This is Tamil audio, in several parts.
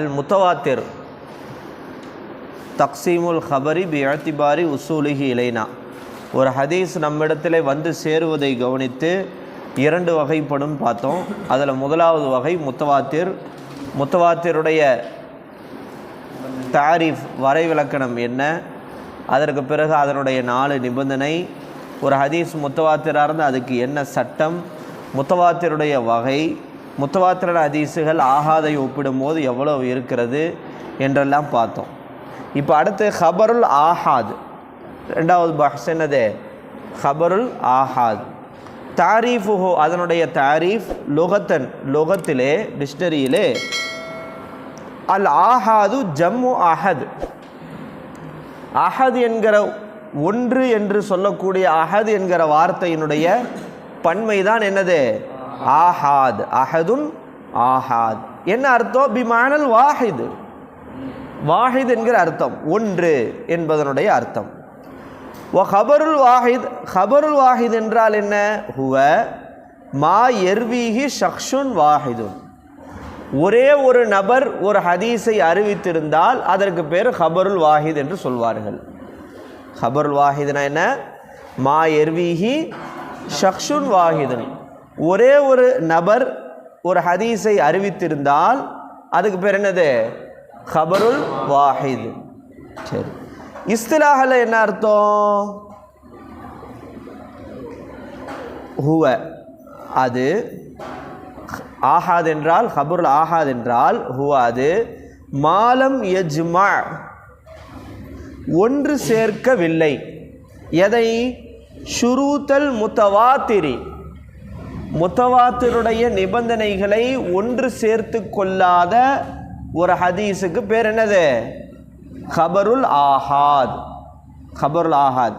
அல் முத்தவாத்திர் தக்சீமுல் ஹபரி பி அழ்த்திபாரி உசூலிஹி இலைனா. ஒரு ஹதீஸ் நம்மிடத்தில் வந்து சேருவதை கவனித்து இரண்டு வகைப்படும் பார்த்தோம். அதில் முதலாவது வகை முத்தவாத்திர். முத்தவாத்திருடைய தாரிஃப் வரைவிலக்கணம் என்ன? அதற்கு பிறகு அதனுடைய நாலு நிபந்தனை. ஒரு ஹதீஸ் முத்தவாத்திராக இருந்தால் அதுக்கு என்ன சட்டம்? முத்தவாத்திருடைய வகை. முத்தவாத்திர ஹதீஸுகள் ஆகாதை ஒப்பிடும்போது எவ்வளோ இருக்கிறது என்றெல்லாம் பார்த்தோம். இப்போ அடுத்து ஹபருல் ஆஹாத். ரெண்டாவது பஹ்ஸ் என்னது? ஹபருல் ஆஹாத். தாரீஃபுஹோ அதனுடைய தாரீஃப் லொகத்தன் லொகத்திலே டிக்ஷனரியிலே அல் ஆஹாது ஜம்மு அஹத். அஹத் என்கிற ஒன்று என்று சொல்லக்கூடிய அஹத் என்கிற வார்த்தையினுடைய பன்மை தான் என்னது? ஆஹாத் அஹதுன் ஆஹாத். என்ன அர்த்தம்? பிமானல் வாஹிது. வாஹித் என்கிற அர்த்தம். ஒன்று என்பதனுடைய அர்த்தம். ஓ ஹபருல் வாஹித் ஹபருல் வாஹித் என்றால் என்ன? ஹுவ மா எர்வீஹி ஷக்ஷுன் வாஹிதுன். ஒரே ஒரு நபர் ஒரு ஹதீஸை அறிவித்திருந்தால் அதற்கு பேர் ஹபருல் வாஹித் என்று சொல்வார்கள். ஹபருல் வாஹிதுனா என்ன? மா எர்வீஹி ஷக்ஷுன் வாஹிதுன். ஒரே ஒரு நபர் ஒரு ஹதீஸை அறிவித்திருந்தால் அதுக்கு பேர் என்னது? ஹபருல் வாஹித் சரி இஸ்திலாஹில் என்ன அர்த்தம் ஹுவ அது ஆஹாத் என்றால் ஹபருல் ஆஹாத் என்றால் ஹுவ அது மாலம் யஜ்மா ஒன்று சேர்க்கவில்லை எதை ஷுரூத்தல் முத்தவாத்திரி முத்தவாத்தருடைய நிபந்தனைகளை ஒன்று சேர்த்து கொள்ளாத ஒரு ஹதீஸுக்கு பேர் என்னது? ஹபருல் ஆஹாத். ஹபருல் ஆஹாத்.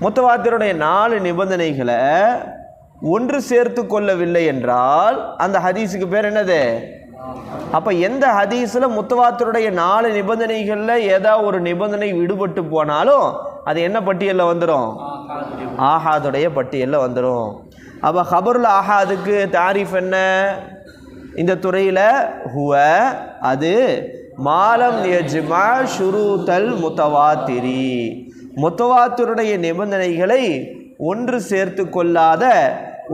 முத்தவாத்தருடைய நாலு நிபந்தனைகளை ஒன்று சேர்த்து கொள்ளவில்லை என்றால் அந்த ஹதீஸுக்கு பேர் என்னது? அப்போ எந்த ஹதீஸில் முத்தவாத்தருடைய நாலு நிபந்தனைகளில் ஏதாவது ஒரு நிபந்தனை விடுபட்டு போனாலும் அது என்ன பட்டியலில் வந்துடும் ஆஹாதுடைய பட்டியலில் வந்துடும் அப்போ ஹபருல் ஆஹாதுக்கு தாரிஃப் என்ன? இந்த துறையில் ஹுவ அது மாலம் யஜ்மா ஷுருதல் முத்தவாத்திரி. முத்தவாத்திருடைய நிபந்தனைகளை ஒன்று சேர்த்து கொள்ளாத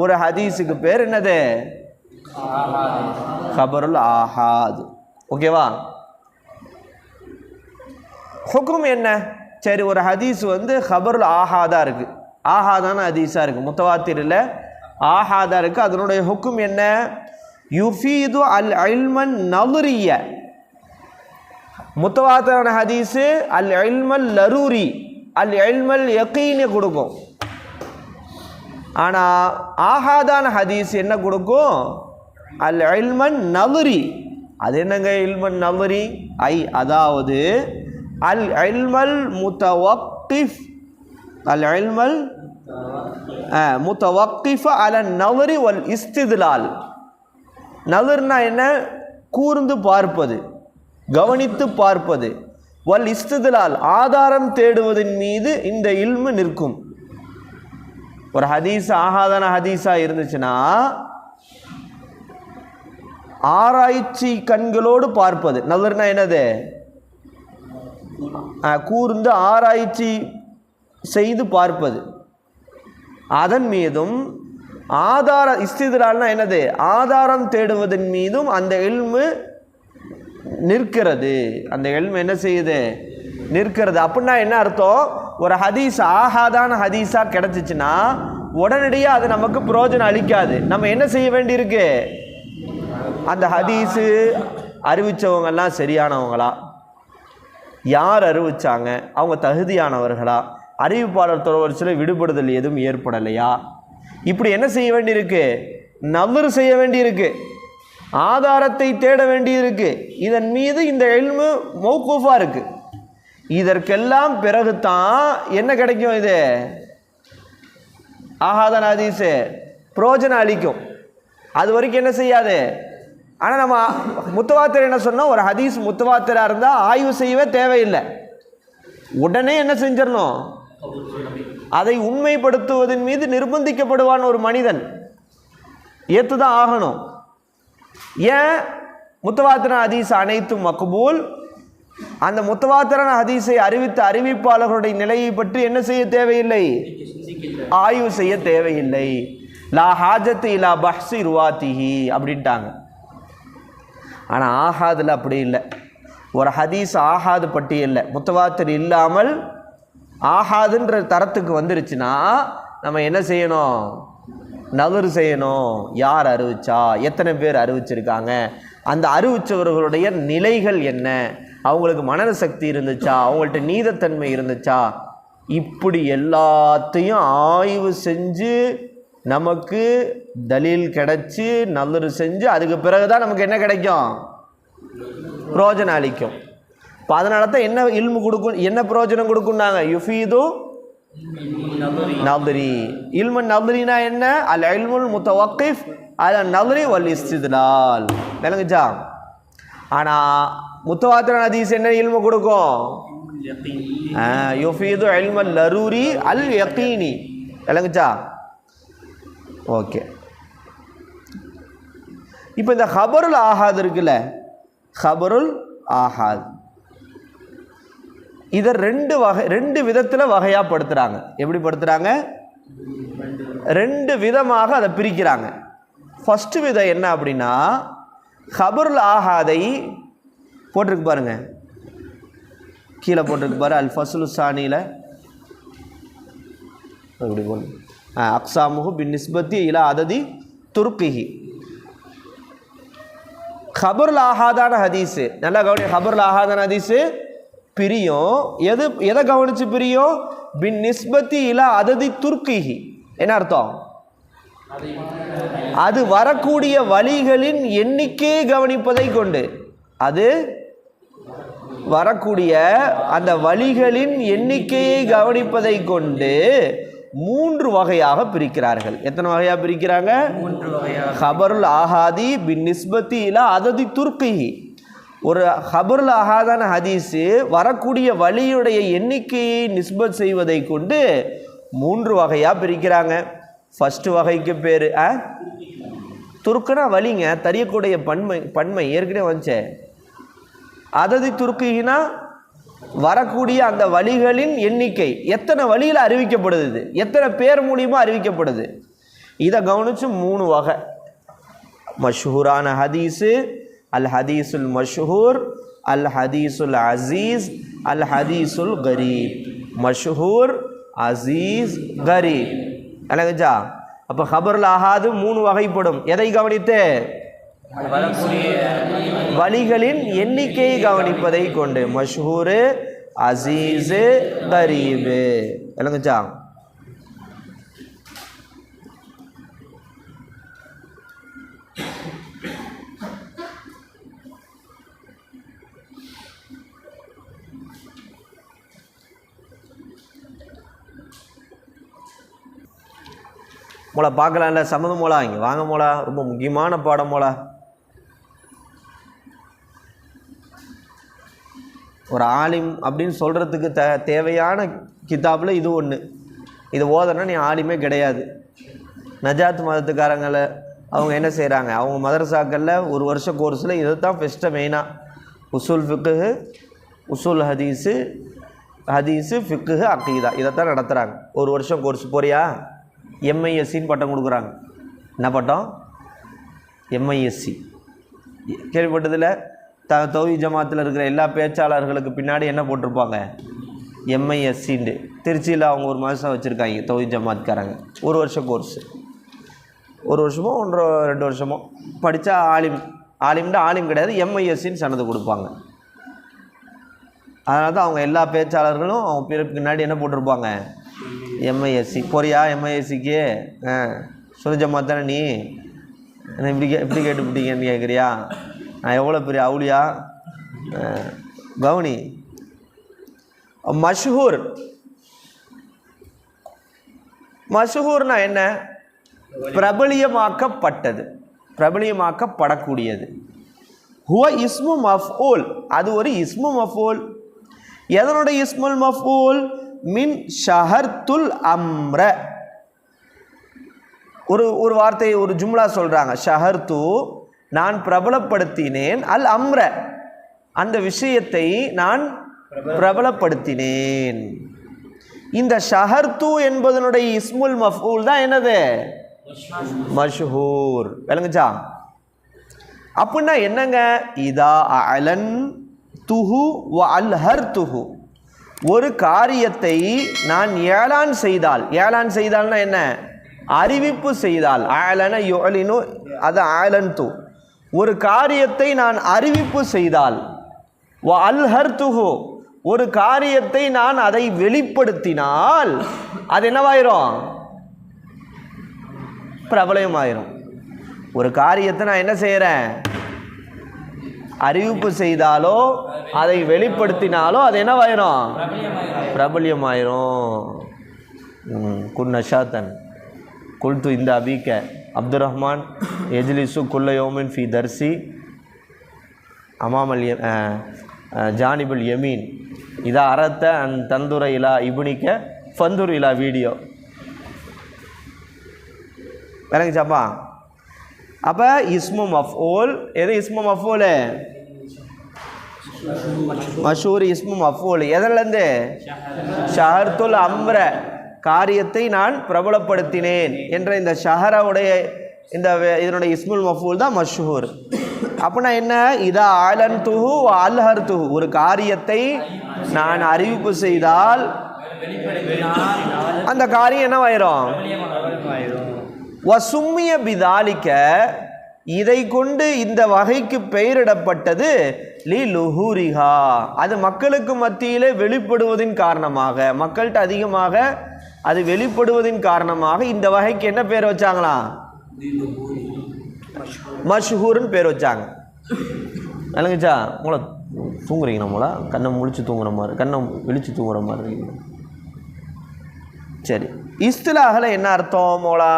ஒரு ஹதீஸுக்கு பேர் என்னது? ஹபருல் ஆஹாத். ஓகேவா? ஹுக்கும் என்ன? சரி ஒரு ஹதீஸ் வந்து ஹபருல் ஆஹாதாக இருக்குது ஆஹாதான ஹதீஸாக இருக்குது முத்தவாத்திரில் ஆஹாதா இருக்குது அதனுடைய ஹுக்கும் என்ன? யுஃபீது அல் அல்மன் நலுரிய முத்தவாத்தரான ஹதீஸு அல் அல்மல் லரூரி. அல் அல்மல் யக்கீனை கொடுக்கும். ஆனால் ஆஹாதான ஹதீஸ் என்ன கொடுக்கும்? அல் அல்மன் நலுரி அது என்னங்க இல்மன் நவரி ஐ அதாவது அல் அல்மல் முத்தவக்கிஃப். அல் அல்மல் முத்தவக்கிஃப அல நவரி வல் இஸ்திதுலால். நவர்னா என்ன? கூர்ந்து பார்ப்பது கவனித்து பார்ப்பது. வல் இஸ்துதலால் ஆதாரம் தேடுவதன் மீது இந்த இல்மு நிற்கும். ஒரு ஹதீஸ் ஆகாதான ஹதீஸாக இருந்துச்சுன்னா ஆராய்ச்சி கண்களோடு பார்ப்பது. நல்லதுன்னா என்னது? ஆ, கூர்ந்து ஆராய்ச்சி செய்து பார்ப்பது. அதன் மீதும் ஆதார இஸ்திதிரால்னா என்னது? ஆதாரம் தேடுவதன் மீதும் அந்த எல்மு நிற்கிறது. அந்த எல்மு என்ன செய்யுது? நிற்கிறது. அப்படின்னா என்ன அர்த்தம்? ஒரு ஹதீஸ் ஆகாதான ஹதீஸாக கிடச்சிச்சின்னா உடனடியாக அது நமக்கு புரோஜனம் அளிக்காது. நம்ம என்ன செய்ய வேண்டியிருக்கு? அந்த ஹதீஸு அறிவித்தவங்கெல்லாம் சரியானவங்களா? யார் அறிவிச்சாங்க? அவங்க தகுதியானவர்களா? அறிவிப்பாளர் தொடர்ச்சியில் விடுபடுதல் எதுவும் ஏற்படலையா? இப்படி என்ன செய்ய வேண்டியிருக்கு? நவறு செய்ய வேண்டியிருக்கு. ஆதாரத்தை தேட வேண்டியிருக்கு. இதன் மீது இந்த எல்மு மௌக்கூஃபாக இருக்குது இதற்கெல்லாம் பிறகு தான் என்ன கிடைக்கும் இது? ஆகாதன ஹதீஸு புரோஜனம் அளிக்கும். அது வரைக்கும் என்ன செய்யாது? ஆனால் நம்ம முத்துவாத்திரை என்ன சொன்னோம்? ஒரு ஹதீஸ் முத்துவாத்திராக இருந்தால் ஆய்வு செய்யவே தேவையில்லை. உடனே என்ன செஞ்சிடணும்? அதை உண்மைப்படுத்துவதன் மீது நிர்பந்திக்கப்படுவான் ஒரு மனிதன். ஏற்று தான் ஆகணும். ஏன்? முத்தவாத்திரன் ஹதீஸ் அனைத்தும் மக்பூல். அந்த முத்தவாத்திரன் ஹதீஸை அறிவித்த அறிவிப்பாளர்களுடைய நிலையை பற்றி என்ன செய்ய தேவையில்லை? ஆய்வு செய்ய தேவையில்லை. லா ஹாஜத்து இலா பஹ்சி ருவாத்திஹி அப்படின்ட்டாங்க. ஆனால் ஆஹாதில் அப்படி இல்லை. ஒரு ஹதீஸ் ஆஹாது பட்டியலில். முத்தவாத்திர் இல்லாமல் ஆகாதுன்ற தரத்துக்கு வந்துருச்சுன்னா நம்ம என்ன செய்யணும்? நகர் செய்யணும். யார் அறிவிச்சா? எத்தனை பேர் அறிவிச்சிருக்காங்க? அந்த அறிவிச்சவர்களுடைய நிலைகள் என்ன? அவங்களுக்கு மனன சக்தி இருந்துச்சா? அவங்கள்ட்ட நீதத்தன்மை இருந்துச்சா? இப்படி எல்லாத்தையும் ஆய்வு செஞ்சு நமக்கு தலீல் கிடச்சி நல்லது செஞ்சு அதுக்கு பிறகு தான் நமக்கு என்ன கிடைக்கும்? பிரயோஜனம் அளிக்கும் இப்போ அதனால தான் என்ன இல்மு கொடுக்கும் என்ன பிரயோஜனம் கொடுக்கும்னாங்க? யுஃபீது நதரி. இல்மு நதரினா என்ன? அல் இல்முல் முத்தவக்கிஃப் அல் நதரி வல் இஸ்திதலால். விளங்குச்சா? ஆனால் முத்தவாத்திரன் ஹதீஸ் என்ன இல்மு கொடுக்கும்? யுஃபீது இல்மல் லரூரி அல் யக்கீனி விளங்குச்சா? ஓகே. இப்போ இந்த ஹபருல் ஆஹாத் இருக்குல்ல? ஹபருல் ஆஹாத். இதை ரெண்டு வகை ரெண்டு விதத்தில் வகையாக படுத்துகிறாங்க எப்படி படுத்துகிறாங்க ரெண்டு விதமாக அதை பிரிக்கிறாங்க. ஃபஸ்ட்டு விதம் என்ன அப்படின்னா ஹபருல் ஆஹாதை போட்டிருக்கு பாருங்க. கீழே போட்டிருக்கு பாரு அல் ஃபசுலு சானியில் அப்படி போடு. அக்சாமுகு பின் நிஸ்பத்தி இலா அததி துருக்கிஹி ஹபருல் ஆஹாதான ஹதீஸு. நல்லா கவனி ஹபருல் ஆஹாதான ஹதீஸு. பிரியும். எது எதை கவனித்து பிரியும்? பின் நிஸ்பத்தி இலா அததி துர்க்கிஹி என்ன அர்த்தம்? அது வரக்கூடிய வழிகளின் எண்ணிக்கையை கவனிப்பதை கொண்டு. அது வரக்கூடிய அந்த வழிகளின் எண்ணிக்கையை கவனிப்பதை கொண்டு மூன்று வகையாக பிரிக்கிறார்கள். எத்தனை வகையாக பிரிக்கிறாங்க? மூன்று வகையாக. ஹபருல் ஆஹாதி பின் நிஸ்பத்தி இலா அததி துர்க்கிஹி ஒரு ஹபுர்ல அகாதான ஹதீஸு வரக்கூடிய வழியுடைய எண்ணிக்கையை நிஸ்பத் செய்வதை கொண்டு மூன்று வகையாக பிரிக்கிறாங்க. ஃபஸ்ட்டு வகைக்கு பேர் ஆ? துருக்குனா வழிங்க தறியக்கூடிய பன்மை பன்மை ஏற்கனவே வந்துச்சே. அதது துருக்கினா வரக்கூடிய அந்த வழிகளின் எண்ணிக்கை எத்தனை வழியில் அறிவிக்கப்படுது இது எத்தனை பேர் மூலியமாக அறிவிக்கப்படுது. இதை கவனித்து மூணு வகை. மஷ்ஹூரான ஹதீஸு அல் ஹதீசுல் மஷ்ஹூர் அல் ஹதீசுல் அசீஸ் அல் ஹதீசுல் கரீப். மஷ்ஹூர் அசீஸ் கரீப். அழகஜா? அப்போ ஹபருல் ஆகாது மூணு வகைப்படும். எதை கவனித்து? வழிகளின் எண்ணிக்கையை கவனிப்பதை கொண்டு. மஷ்ஹூரு அசீஸு கரீபு. விளங்குச்சா மோளா பார்க்கலாம்ல சம்மதம் மோளா? இங்கே வாங்க மோளா. ரொம்ப முக்கியமான பாடம் மோளா. ஒரு ஆலிம் அப்படின்னு சொல்கிறதுக்கு த தேவையான கிதாபில் இது ஒன்று இது ஓதனா நீ ஆலிமே கிடையாது. நஜாத் மதத்துக்காரங்களை அவங்க என்ன செய்கிறாங்க அவங்க மதரசாக்களில் ஒரு வருஷ கோர்ஸில் இதை தான் ஃபஸ்ட்டு மெயினாக உசூல் ஃபிக்கு உசூல் ஹதீஸு ஹதீஸு ஃபிக்கு அக்கீதா இதைத்தான் நடத்துகிறாங்க ஒரு வருஷம் கோர்ஸ் போறியா? எம்ஐஎஸ்சின்னு பட்டம் கொடுக்குறாங்க. என்ன பட்டம்? எம்ஐஎஸ்சி கேள்விப்பட்டதில் த தொகுதி ஜமாத்தில் இருக்கிற எல்லா பேச்சாளர்களுக்கு பின்னாடி என்ன போட்டிருப்பாங்க? எம்ஐஎஸ்சின்ட்டு திருச்சியில் அவங்க ஒரு மாதம் வச்சுருக்காங்க தொகுதி ஜமாத்காரங்க. ஒரு வருஷம் கோர்ஸு. ஒரு வருஷமோ ஒன்றரை ரெண்டு வருஷமோ. படித்தா ஆலிம் ஆலிம்னா ஆலிம் கிடையாது எம்ஐஎஸ்சின்னு சனது கொடுப்பாங்க. அதனால தான் அவங்க எல்லா பேச்சாளர்களும் அவங்க பிறகு பின்னாடி என்ன போட்டிருப்பாங்க? எம்ஐஎஸ்சி போறியா எம்ஐஎஸ்சிக்கு ஆ. சுனிஜம்மா தானே நீ? என்ன இப்படி கே இப்படி கேட்டுப்பிட்டீங்கன்னு கேட்குறியா நான் எவ்வளோ பெரிய அவுளியா? கவுனி மஷ்ஹூர். மஷ்ஹூர்னா என்ன? பிரபலியமாக்கப்பட்டது. பிரபலியமாக்கப்படக்கூடியது. ஹுவ இஸ்மு மஃபூல் அது ஒரு இஸ்மு மஃபூல் எதனுடைய இஸ்முல் மஃபூல் மின் ஷஹர்துல் அம்ர. ஒரு ஒரு வார்த்தையை ஒரு ஜும்லா சொல்கிறாங்க ஷஹர்து நான் பிரபலப்படுத்தினேன். அல் அம்ர. அந்த விஷயத்தை நான் பிரபலப்படுத்தினேன். இந்த ஷஹர்து என்பதனுடைய இஸ்முல் மஃபூல் தான் என்னது? மஷ்ஹூர். விளங்குச்சா? அப்படின்னா என்னங்க? இதா அலன் துஹு வ அல்ஹர் துஹு ஒரு காரியத்தை நான் ஏலான் செய்தால் ஏளான் செய்தால்னா என்ன? அறிவிப்பு செய்தால். ஆலன யோலினோ அது ஆலன் தூ ஒரு காரியத்தை நான் அறிவிப்பு செய்தால் வ அல்ஹர் துஹு ஒரு காரியத்தை நான் அதை வெளிப்படுத்தினால் அது என்னவாயிரும்? பிரபலமாயிரும். ஒரு காரியத்தை நான் என்ன செய்கிறேன் அறிவிப்பு செய்தாலோ அதை வெளிப்படுத்தினாலோ அது என்னவாயிரும் பிரபல்யமாயிரும். ம், குன் நஷாத்தன். குல்து இந்த அபீக்க. அப்துல் ரஹ்மான் எஜ்லிசு குல்லயோமின் ஃபி தர்சி அமாமல் ஜானிபுல் யமீன். இதா அறத்த அண்ட் தந்துர இலா இபுனிக்க ஃபந்துர் இலா வீடியோ. விளங்குச்சாப்பா? அப்போ இஸ்மு மஃபூல் எது இஸ்மு மஃபூல்? மஷூர் இஸ்மு மஃபூல். எதிலேருந்து? ஷஹர்துல் அம்ர காரியத்தை நான் பிரபலப்படுத்தினேன் என்ற இந்த ஷஹராவுடைய இந்த வே- இதனுடைய இஸ்முல் மஃபூல் தான் மஷ்ஹூர் அப்படின்னா என்ன? இதா ஆலன் துஹு அல்ஹர் துஹு ஒரு காரியத்தை நான் அறிவிப்பு செய்தால் அந்த காரியம் என்னவாயிரும்? வசும்மிய பிதாலிக்க இதை கொண்டு இந்த வகைக்கு பெயரிடப்பட்டது லி லுஹூரிஹா அது மக்களுக்கு மத்தியிலே வெளிப்படுவதின் காரணமாக மக்கள்கிட்ட அதிகமாக அது வெளிப்படுவதின் காரணமாக இந்த வகைக்கு என்ன பேர் வச்சாங்களா? மஷ்ஹூர்னு பேர் வச்சாங்க. விளங்குச்சா? உங்களை தூங்குறீங்க நம்மளா? கண்ணை முழிச்சு தூங்குற மாதிரி கண்ணை விழிச்சு தூங்குற மாதிரி சரி. இஸ்திலாகல என்ன அர்த்தம் மோளா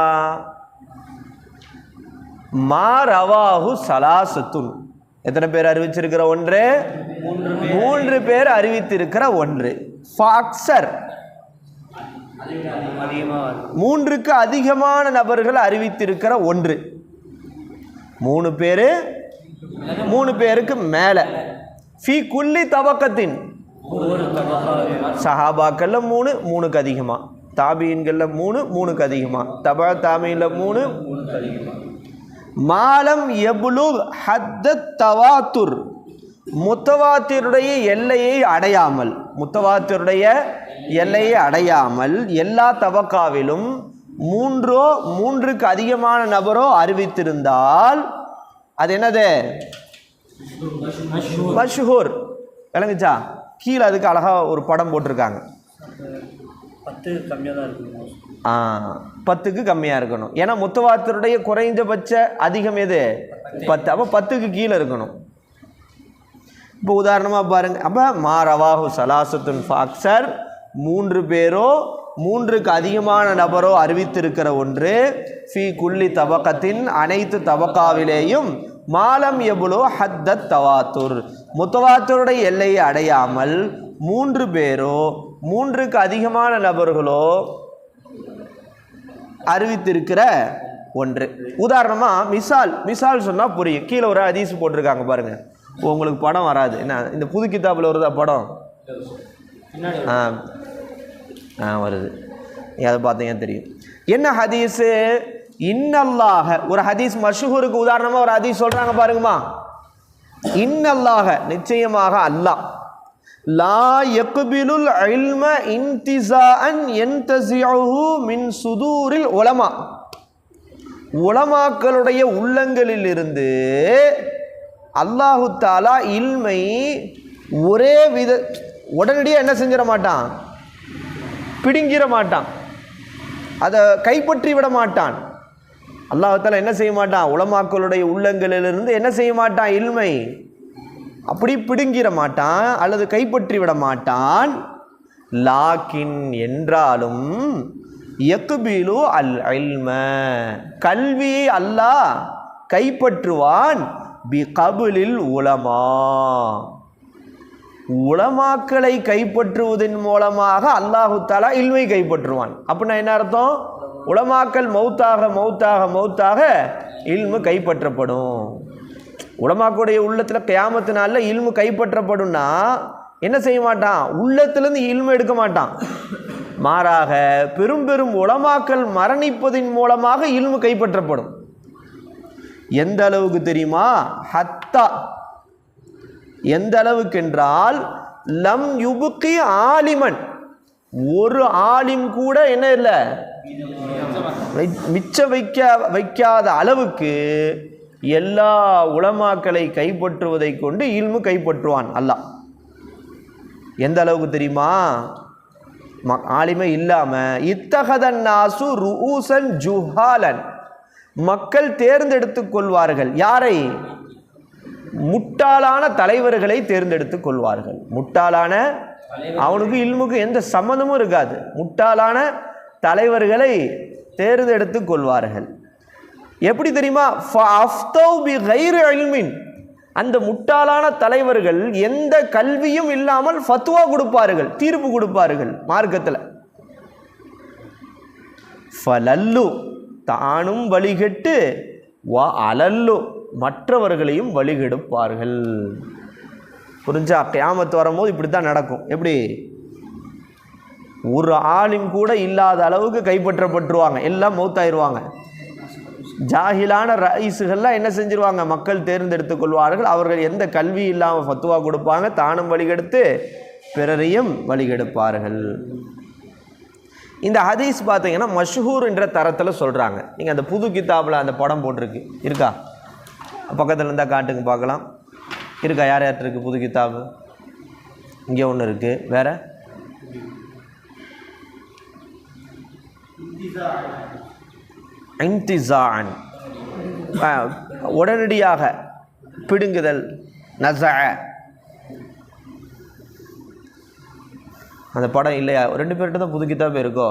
மா ரவாஹு சலாசத்துன். எத்தனை பேர் அறிவிச்சிருக்கிற ஒன்று? மூன்று பேர் அறிவித்திருக்கிற ஒன்று. ஃபாக்சர் மூன்றுக்கு அதிகமான நபர்கள் அறிவித்திருக்கிற ஒன்று. மூணு பேர்? மூணு பேருக்கு மேலே. ஃபி குல்லி தவக்கத்தின். சஹாபாக்கள்ல மூணு மூணுக்கு அதிகமாக தாபியன்களில் மூணு மூணுக்கு அதிகமாக தபா தாமியில் மூணு மாலம் எபுலு ஹத்த தவாத்துர். முத்தவாத்திருடைய எல்லையை அடையாமல் முத்தவாத்திருடைய எல்லையை அடையாமல் எல்லா தவக்காவிலும் மூன்றோ மூன்றுக்கு அதிகமான நபரோ அறிவித்திருந்தால் அது என்னது? மஷ்ஹூர். விளங்குச்சா? கீழே அதுக்கு அழகாக ஒரு படம் போட்டிருக்காங்க. பத்து கம்மியாக தான் இருக்கும்? பத்துக்கு கம்மியாக இருக்கணும். ஏன்னா முத்தவாத்தருடைய குறைந்தபட்ச அதிகம் எது? பத்து. அப்போ பத்துக்கு கீழே இருக்கணும். இப்போ உதாரணமாக பாருங்கள் அப்போ மாரவாஹு சலாசத்துன் ஃபாக்சர் மூன்று பேரோ மூன்றுக்கு அதிகமான நபரோ அறிவித்திருக்கிற ஒன்று ஃபி குல்லி தபக்கத்தின் அனைத்து தபக்காவிலேயும் மாலம் எவ்வளோ ஹத்தத் தவாத்தூர். முத்தவாத்தருடைய எல்லையை அடையாமல் மூன்று பேரோ மூன்றுக்கு அதிகமான நபர்களோ அறிவித்திருக்கிற ஒன்று. உதாரணமாக மிசால். மிசால் சொன்னால் புரியும். கீழே ஒரு ஹதீஸ் போட்டிருக்காங்க பாருங்கள் உங்களுக்கு படம் வராது. என்ன இந்த புது கிதாபில் வருதா படம்? ஆ ஆ வருது. அதை பார்த்தீங்கன்னா தெரியும்? என்ன ஹதீஸு? இன்னல்லாக ஒரு ஹதீஸ் மஷூருக்கு உதாரணமாக ஒரு ஹதீஸ் சொல்கிறாங்க பாருங்கம்மா. இன்னல்லாக நிச்சயமாக அல்லாஹ். லா யக்பிலுல் இல்ம இன்திசாஅன் யன்தசிஉஹு மின் சுதூரில் உலமா. உலமாக்களுடைய உள்ளங்களிலிருந்து அல்லாஹு தாலா இல்மை ஒரே வித உடனடியாக என்ன செஞ்சிட மாட்டான்? பிடுங்கிற மாட்டான். அதை கைப்பற்றி விட மாட்டான். அல்லாஹால என்ன செய்ய மாட்டான்? உலமாக்களுடைய உள்ளங்களிலிருந்து என்ன செய்ய மாட்டான்? இல்மை. அப்படி பிடுங்கிட மாட்டான் அல்லது கைப்பற்றி விட மாட்டான். லாக்கின் என்றாலும் எக்குபீலு அல் அல்ம கல்வியை அல்லாஹ் கைப்பற்றுவான் பி கபுலில் உலமா. உலமாக்களை கைப்பற்றுவதன் மூலமாக அல்லாஹு தாலா இல்மை கைப்பற்றுவான். அப்படின்னா என்ன அர்த்தம்? உலமாக்கள் மௌத்தாக மௌத்தாக மௌத்தாக இல்மு கைப்பற்றப்படும். உலமாக்குடைய உள்ளத்தில் கியாமத்து நாளில் இல்மு கைப்பற்றப்படும்னா என்ன செய்ய மாட்டான்? உள்ளத்திலேருந்து இல்மு எடுக்க மாட்டான். மாறாக பெரும் பெரும் உளமாக்கல் மரணிப்பதின் மூலமாக இல்மு கைப்பற்றப்படும். எந்த அளவுக்கு தெரியுமா? ஹத்தா. எந்த அளவுக்கு என்றால் லம் யுபுக்கி ஆலிமன். ஒரு ஆலிம் கூட என்ன இல்லை? மிச்ச வைக்க வைக்காத அளவுக்கு எல்லா உளமாக்களை கைப்பற்றுவதை கொண்டு இல்மு கைப்பற்றுவான் அல்லாஹ். எந்த அளவுக்கு தெரியுமா? ம- இல்லாமல் இத்தகதன் நாசு ரூசன் ஜுஹாலன். மக்கள் தேர்ந்தெடுத்துக் கொள்வார்கள். யாரை? முட்டாளான தலைவர்களை தேர்ந்தெடுத்துக் கொள்வார்கள். முட்டாளான அவனுக்கு இல்முக்கு எந்த சம்மந்தமும் இருக்காது. முட்டாளான தலைவர்களை தேர்ந்தெடுத்துக் கொள்வார்கள். எப்படி தெரியுமா? பி அந்த முட்டாளான தலைவர்கள் எந்த கல்வியும் இல்லாமல் ஃபத்வா கொடுப்பார்கள் தீர்ப்பு கொடுப்பார்கள் மார்க்கத்தில். ஃபலல்லு தானும் வழிகெட்டு வா அலல்லு மற்றவர்களையும் வழிகெடுப்பார்கள். புரிஞ்சா? கியாமத்து வரும்போது இப்படி தான் நடக்கும். எப்படி? ஒரு ஆளும் கூட இல்லாத அளவுக்கு கைப்பற்றப்பட்டுருவாங்க. எல்லாம் மௌத்தாயிருவாங்க. ஜாஹிலான ரைஸுகள்லாம் என்ன செஞ்சிருவாங்க? மக்கள் தேர்ந்தெடுத்துக் கொள்வார்கள். அவர்கள் எந்த கல்வி இல்லாமல் ஃபத்துவா கொடுப்பாங்க? தானும் வழிகெடுத்து பிறரையும் வழிகெடுப்பார்கள். இந்த ஹதீஸ் பார்த்தீங்கன்னா மஷ்ஹூர் என்ற தரத்தில் சொல்கிறாங்க நீங்கள் அந்த புது கிதாபில் அந்த படம் போட்டிருக்கு. இருக்கா? பக்கத்தில் இருந்தால் காட்டுங்க பார்க்கலாம். இருக்கா? யார் யார்கிட்ட இருக்குது புது கிதாபு? இங்கே ஒன்று இருக்குது வேற? இன்டிசான். உடனடியாக பிடுங்குதல் நச. அந்த படம் இல்லையா? ரெண்டு பேர்கிட்ட தான் புது கிதாபு இருக்கோ?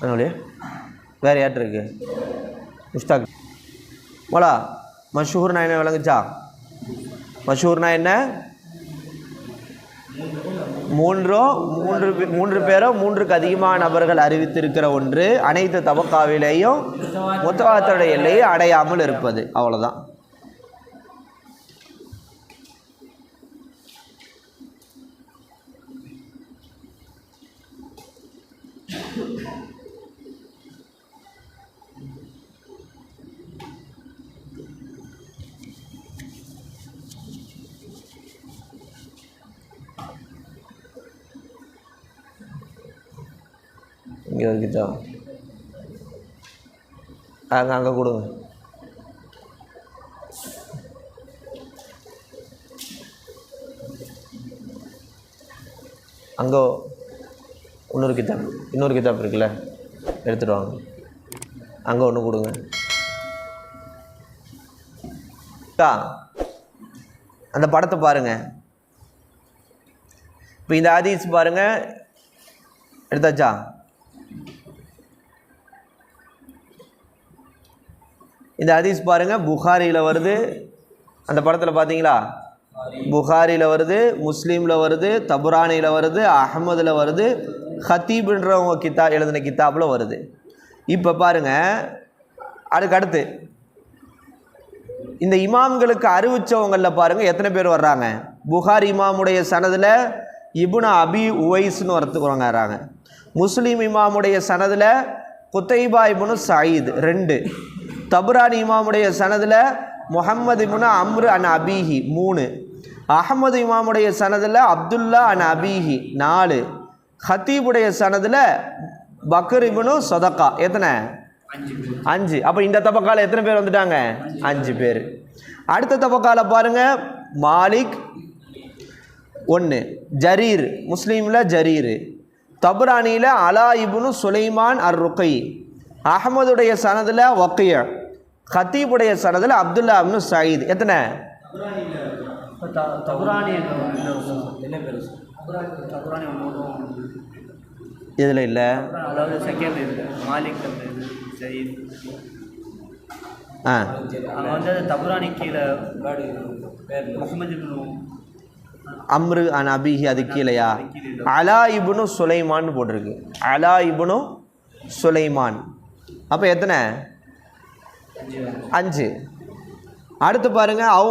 அதனுடைய வேறு யார்கிட்ட இருக்கு? முஸ்தாக் மலா மஷூர்னா என்ன விளங்குச்சா மஷூர்னா என்ன மூன்றோ மூன்று பே- மூன்று பேரோ மூன்றுக்கு அதிகமான நபர்கள் அறிவித்திருக்கிற ஒன்று அனைத்து தபக்காவிலேயும் முத்தவாத்தோட எல்லையை அடையாமல் இருப்பது. அவ்வளோதான் இங்கே ஒரு அங்கே அங்கே கொடுங்க. அங்கே இன்னொரு கிதாப் இன்னொரு கிதாப் இருக்குல்ல எடுத்துகிட்டு வாங்க. அங்கே ஒன்று கொடுங்க. அக்கா, அந்த படத்தை பாருங்கள் இப்போ இந்த ஆதீஸ் பாருங்கள் எடுத்தாச்சா? இந்த ஹதீஸ் பாருங்கள் புகாரியில் வருது. அந்த படத்தில் பார்த்தீங்களா புகாரியில் வருது முஸ்லீமில் வருது தபுரானியில் வருது அஹமதில் வருது ஹத்தீப்ன்றவங்க கித்தா எழுதின கித்தாப்பில் வருது. இப்போ பாருங்க அதுக்கு அடுத்து. இந்த இமாம்களுக்கு அறிவிச்சவங்களில் பாருங்கள் எத்தனை பேர் வர்றாங்க? புகார் இமாமுடைய சனதில் இபுனா அபி உவைஸ்னு ஒருத்தவங்க வர்றாங்க. முஸ்லீம் இமாமுடைய சனதில் குத்தைபா இபுனு சயீத் ரெண்டு. தபுரானி இமாமுடைய சனதில் முஹம்மது இப்னு அம்ரு அன் அபீஹி மூணு. அஹமது இமாமுடைய சனதில் அப்துல்லா அன் அபீஹி நாலு. ஹத்தீபுடைய சனதில் பக்கர் இப்னு சொதக்கா எத்தனை? அஞ்சு. அப்போ இந்த தப்பக்கால எத்தனை பேர் வந்துட்டாங்க? அஞ்சு பேர். அடுத்த தப்பக்கால பாருங்க மாலிக் ஒன்று ஜரீர் முஸ்லீமில் ஜரீர். தபுரானியில் அலா இபுனு சுலைமான் அர் ருக்கை அகமதுடைய சனதில் வக்கிய ஹத்தீபுடைய சனதில் அப்துல்லா இப்னு சயீத். எத்தனை? இதில் இல்லை? அதாவது செகண்ட் இது. மாலிக் அந்த இது சயீத். ஆ. வந்து தபுராணி கீழே முகமது அம்ரு அன் அபிஹி அது கீழையா? அலா இப்னு சுலைமான் போட்டிருக்கு. அலா இப்னு சுலைமான். அப்போ எத்தனை? அஞ்சு. அடுத்து பாருங்கள் அவ்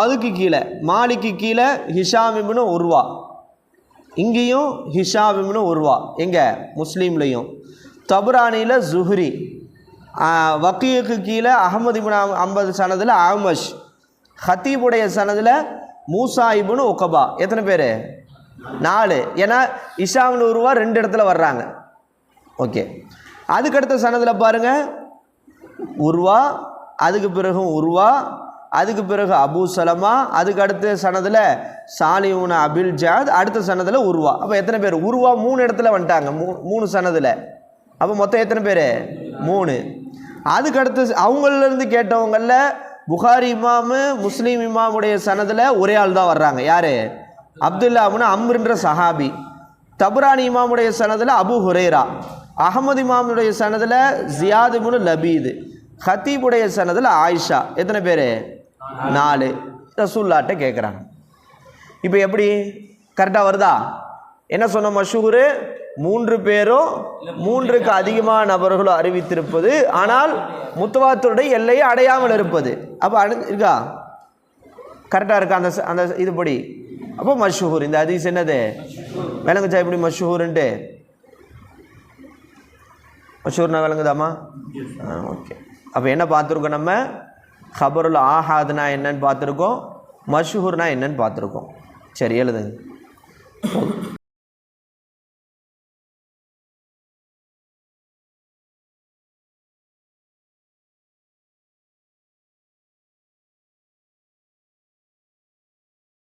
அதுக்கு கீழே மாலிக்கு கீழே ஹிஷாமிம்னு உருவா இங்கேயும் ஹிஷாமிம்னு உருவா எங்கே? முஸ்லீம்லேயும். தபுரானியில் ஜுஹ்ரி. வக்கீக்கு கீழே அகமது இபின் ஐம்பது சனதில் ஆமஷ் ஹத்தீபுடைய சனதில் மூசா இப்னு உக்கபா எத்தனை பேர்? நாலு. ஏன்னா இஷாமின் உருவா ரெண்டு இடத்துல வர்றாங்க. ஓகே. அதுக்கடுத்த சனதில் பாருங்கள் உருவா அதுக்கு பிறகு உருவா அதுக்கு பிறகு அபு சலமா அதுக்கு அடுத்த சனதில் சாலியூன அபில் ஜாத் அடுத்த சனதில் உருவா. அப்போ எத்தனை பேர்? உருவா மூணு இடத்துல வந்துட்டாங்க மூ மூணு சனதில் அப்போ மொத்தம் எத்தனை பேர்? மூணு. அதுக்கு அடுத்து அவங்களிருந்து கேட்டவங்களில் புகாரி இமாமு முஸ்லீம் இமாமுடைய சனதில் ஒரே ஆள் தான் வர்றாங்க. யார்? அப்துல்லாமுன்னு அம்ருன்ற சஹாபி. தபுரானி இமாமுடைய சனதில் அபு ஹுரேரா. அகமது இமாமுடைய சனதில் ஜியாதுபுனு லபீது ஹத்தீபுடைய சனதில் ஆயிஷா. எத்தனை பேர்? நாலு. ரசூல்லாட்ட கேட்குறாங்க இப்போ எப்படி? கரெக்டாக வருதா? என்ன சொன்ன மஷூரு? மூன்று பேரும் மூன்றுக்கு அதிகமான நபர்களும் அறிவித்திருப்பது. ஆனால் முத்துவாத்துடைய எல்லையை அடையாமல் இருப்பது. அப்போ அணு இருக்கா? கரெக்டாக இருக்கா அந்த அந்த இதுபடி அப்போ மஷூர் இந்த ஹதீஸ் என்னது? விளங்குச்சா எப்படி மஷூருன்ட்டு? மஷூர்னா விளங்குதாம்மா ஆ ஓகே. அப்போ என்ன பார்த்துருக்கோம் நம்ம? ஹபருல் ஆஹாதுனா என்னன்னு பார்த்துருக்கோம் மஷ்ஹூர்னா என்னன்னு பார்த்துருக்கோம். சரி எழுதுங்க.